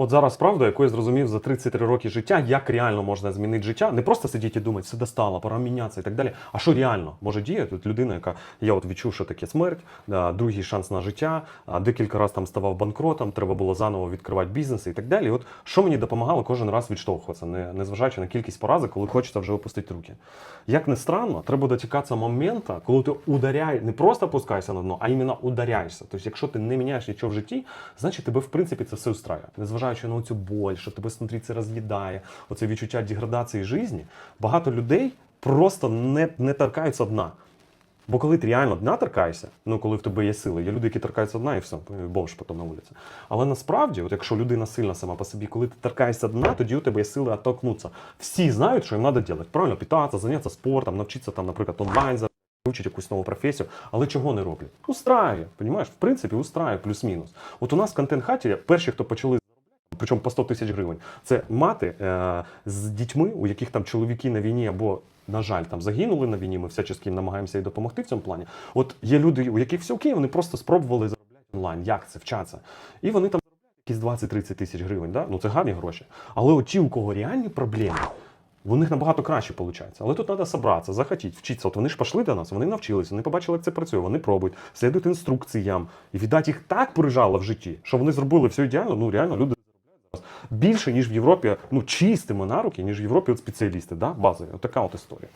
От зараз правда, яку я зрозумів за 33 роки життя, як реально можна змінити життя, не просто сидіти і думати, все достало, пора мінятися і так далі. А що реально може діяти? От людина, яка я от відчув, що таке смерть, другий шанс на життя, декілька разів там ставав банкротом, треба було заново відкривати бізнес і так далі. От що мені допомагало кожен раз відштовхуватися, не, незважаючи на кількість поразок, коли хочеться вже опустити руки. Як не странно, треба дотікатися моменту, коли ти ударяєш, не просто опускаєшся на дно, а іменно ударяєшся. Тобто, якщо ти не міняєш нічого в житті, значить тебе в принципі це все устраює. Незважаючи на цю боль, що тебе внутрі це роз'їдає, оце відчуття деградації житті, багато людей просто не, не торкаються дна. Бо коли ти реально дна торкаєшся, ну коли в тебе є сили, є люди, які торкаються дна і все, бомж потім на вулиці. Але насправді, от якщо людина сильна сама по собі, коли ти торкаєшся дна, тоді у тебе є сили оттолкнутися. Всі знають, що їм треба робити. Правильно, питатися, зайнятися спортом, навчитися там, наприклад, онлайн зараз, вивчити якусь нову професію, але чого не роблять? Устраює, понімаєш? В принципі, устраює плюс-мінус. От у нас в контент-хаті перші, хто почали причому по 100 тисяч гривень. Це мати е, з дітьми, у яких там чоловіки на війні або, на жаль, там загинули на війні. Ми всячески намагаємося і допомогти в цьому плані. От є люди, у яких все окей, вони просто спробували заробляти онлайн. Як це вчаться? І вони там заробляють якісь 20-30 тисяч гривень. Да? Ну це гарні гроші. Але от ті, у кого реальні проблеми. У них набагато краще виходить. Але тут треба зібратися, захотіти, вчитися. От вони ж пішли до нас, вони навчилися, вони побачили, як це працює, вони пробують, слідують інструкціям. І віддать їх так порижало в житті, що вони зробили все ідеально. Ну реально люди більше, ніж в Європі, ну чистими на руки, ніж в Європі от спеціалісти, да, базові. От от історія.